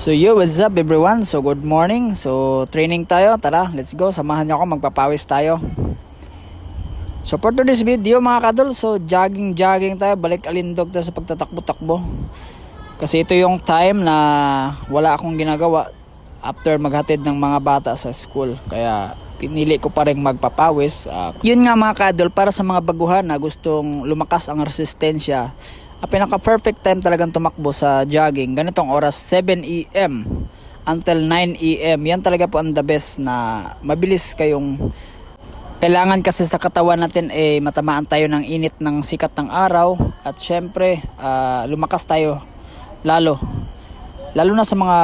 So yo, what's up everyone? So good morning. So training tayo. Tara, let's go. Samahan niyo ako, magpapawis tayo. So for today's video mga kadol, so jogging-jogging tayo. Balik alindog tayo sa pagtatakbo-takbo. Kasi ito yung time na wala akong ginagawa after maghatid ng mga bata sa school. Kaya pinili ko pa rin magpapawis. Ah, yun nga mga kadol, para sa mga baguhan na gustong lumakas ang resistensya, ang pinaka perfect time talagang tumakbo sa jogging, ganitong oras 7 AM until 9 AM. Yan talaga po ang the best na mabilis kayong kailangan kasi sa katawan natin eh matamaan tayo ng init ng sikat ng araw at syempre ah, lumakas tayo lalo. Lalo na sa mga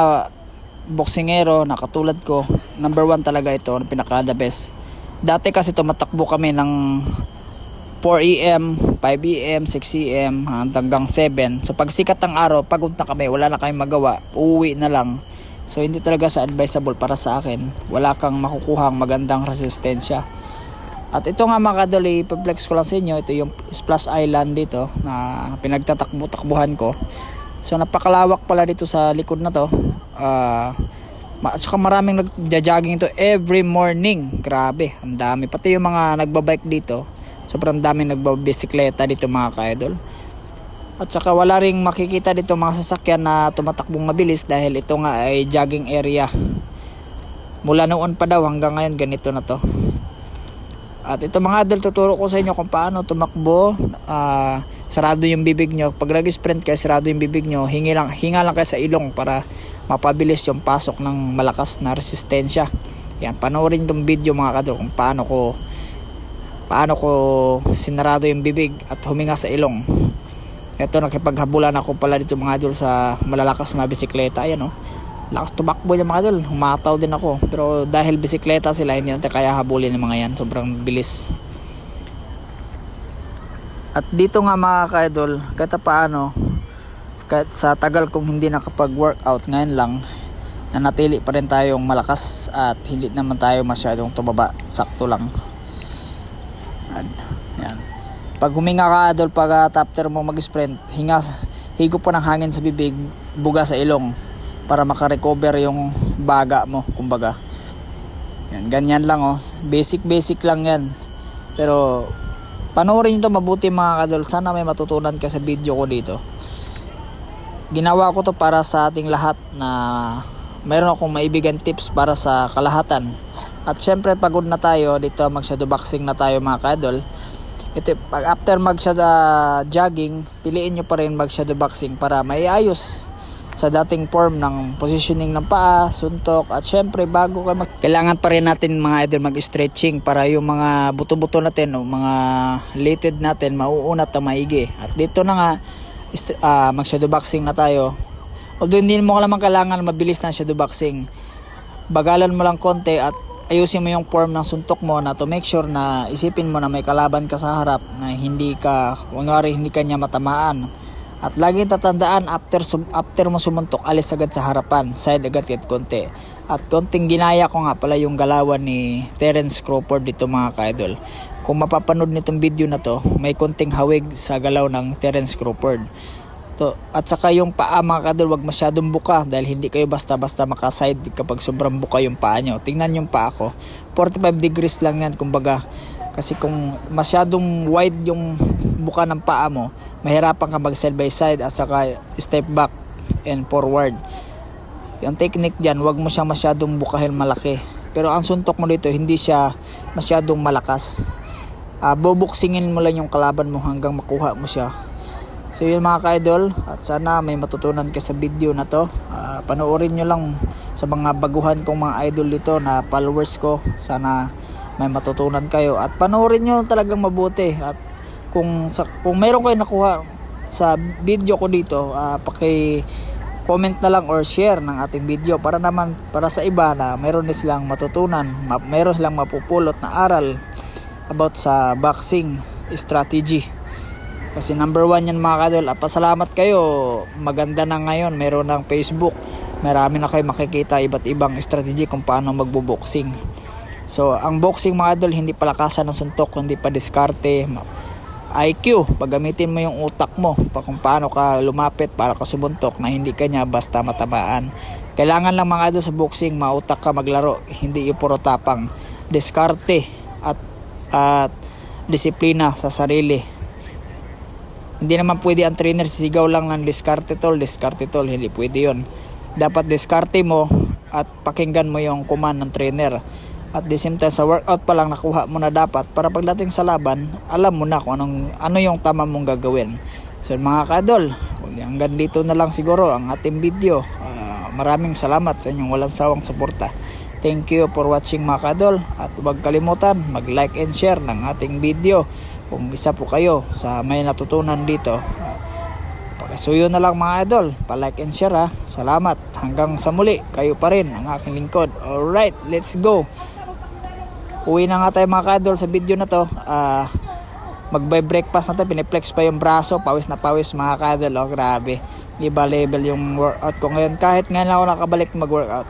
boksingero na katulad ko, number one talaga ito, pinaka the best. Dati kasi tumatakbo kami ng 4 AM, 5 AM, 6 AM hanggang 7. So pag sikat ng araw, pagod na kami, wala na kayong magawa, uuwi na lang. So hindi talaga sa advisable para sa akin. Wala kang makukuhang magandang resistensya. At ito nga mga kadol, i-flex ko lang sa inyo. Ito yung Splash Island dito na pinagtatakbo-takbuhan ko. So napakalawak pala dito sa likod na to. Ma- at saka maraming nagja-jogging ito every morning. Grabe, ang dami. Pati yung mga nagbabike dito. Sobrang daming nagbabisikleta dito mga ka-idol. At saka wala ring makikita dito mga sasakyan na tumatakbong mabilis dahil ito nga ay jogging area. Mula noon pa daw hanggang ngayon ganito na to. At ito mga idol, tuturo ko sa inyo kung paano tumakbo. Ah, sarado yung bibig nyo. Pag nag-sprint kayo, sarado yung bibig nyo. Hingi lang, hinga lang kayo sa ilong para mapabilis yung pasok ng malakas na resistensya. Yan, panoorin yung video mga kadol kung paano ko paano ko sinarado yung bibig at huminga sa ilong. Ito nakipaghabulan ako pala dito mga idol sa malalakas na bisikleta. Ayan oh. Lakas tumakbo yung mga idol. Humataw din ako. Pero dahil bisikleta sila, hindi natin kaya habulin yung mga yan. Sobrang bilis. At dito nga mga ka-idol, kahit paano, kahit sa tagal kong hindi nakapag-workout ngayon lang, nanatili pa rin tayong malakas at hindi naman tayo masyadong tumaba. Sakto lang. Yan. Yan. Pag huminga ka idol, pag uh, after mo mag-sprint, hinga, higo po ng hangin sa bibig, buga sa ilong para makarecover yung baga mo, kumbaga. Yan, ganyan lang oh. Basic basic lang yan. Pero panoorin nyo to mabuti mga kadol. Sana may matutunan ka sa video ko dito. Ginawa ko to para sa ating lahat na mayroon akong maibigan tips para sa kalahatan. At syempre pagod na tayo, dito mag shadow boxing na tayo mga kadol. Ito, pag after mag shadow jogging, piliin nyo pa rin mag shadow boxing para maiayos sa dating form ng positioning ng paa, suntok at syempre bago ka mag kailangan pa rin natin mga idol mag-stretching para yung mga buto-buto natin o mga related natin mauunat na maigi. At dito na nga ist- ah, mag shadow boxing na tayo. Although hindi mo naman kailangan mabilis na shadow boxing. Bagalan mo lang konti at ayusin mo yung form ng suntok mo na to make sure na isipin mo na may kalaban ka sa harap na hindi ka kunwari hindi kanya matamaan. At laging tatandaan after after mo sumuntok alis agad sa harapan, side agad kahit konti. At konting ginaya ko nga pala yung galawan ni Terence Crawford dito mga ka-idol. Kung mapapanood nitong video na to, may konting hawig sa galaw ng Terence Crawford. To, at saka yung paa mga kadol, wag masyadong buka dahil hindi kayo basta-basta makaside kapag sobrang buka yung paa nyo. Tingnan yung paa ko. 45 degrees lang yan kumbaga. Kasi kung masyadong wide yung buka ng paa mo, mahirapan ka mag side by side at saka step back and forward. Yung technique dyan, wag mo siya masyadong bukahin malaki. Pero ang suntok mo dito, hindi siya masyadong malakas. Uh, bubuksingin mo lang yung kalaban mo hanggang makuha mo siya. So yun mga ka-idol at sana may matutunan ka sa video na to. Ah, panoorin nyo lang sa mga baguhan kong mga idol dito na followers ko. Sana may matutunan kayo at panoorin nyo talagang mabuti at kung sa, kung meron kayo nakuha sa video ko dito, ah, paki comment na lang or share ng ating video para naman para sa iba na meron din silang matutunan, ma- meron silang mapupulot na aral about sa boxing strategy. Kasi number one yan mga kadol. At pasalamat kayo. Maganda na ngayon. Meron ng Facebook. Marami na kayo makikita iba't ibang strategy kung paano magbo-boxing. So, ang boxing mga idol, hindi palakasan ng suntok, hindi pa diskarte. IQ, paggamitin mo yung utak mo pa kung paano ka lumapit para ka sumuntok na hindi ka niya basta matamaan. Kailangan lang mga idol sa boxing, mautak ka maglaro, hindi yung puro tapang. Diskarte at at disiplina sa sarili. Hindi naman pwede ang trainer sisigaw lang ng diskarte tol, diskarte tol, hindi pwede yon. Dapat diskarte mo at pakinggan mo yung command ng trainer. At the same time, sa workout pa lang nakuha mo na dapat para pagdating sa laban, alam mo na kung anong, ano yung tama mong gagawin. So mga kadol, hanggang dito na lang siguro ang ating video. Ah, maraming salamat sa inyong walang sawang suporta. Thank you for watching mga kadol at huwag kalimutan mag-like and share ng ating video kung isa po kayo sa may natutunan dito. Pagkasuyo na lang mga idol, pa-like and share ha. Salamat. Hanggang sa muli, kayo pa rin ang aking lingkod. Alright, let's go. Uwi na nga tayo mga kadol sa video na to. Ah, magbe-breakfast na tayo, piniplex pa yung braso, pawis na pawis mga kadol. Oh, grabe. Iba level yung workout ko ngayon. Kahit ngayon ako nakabalik mag-workout.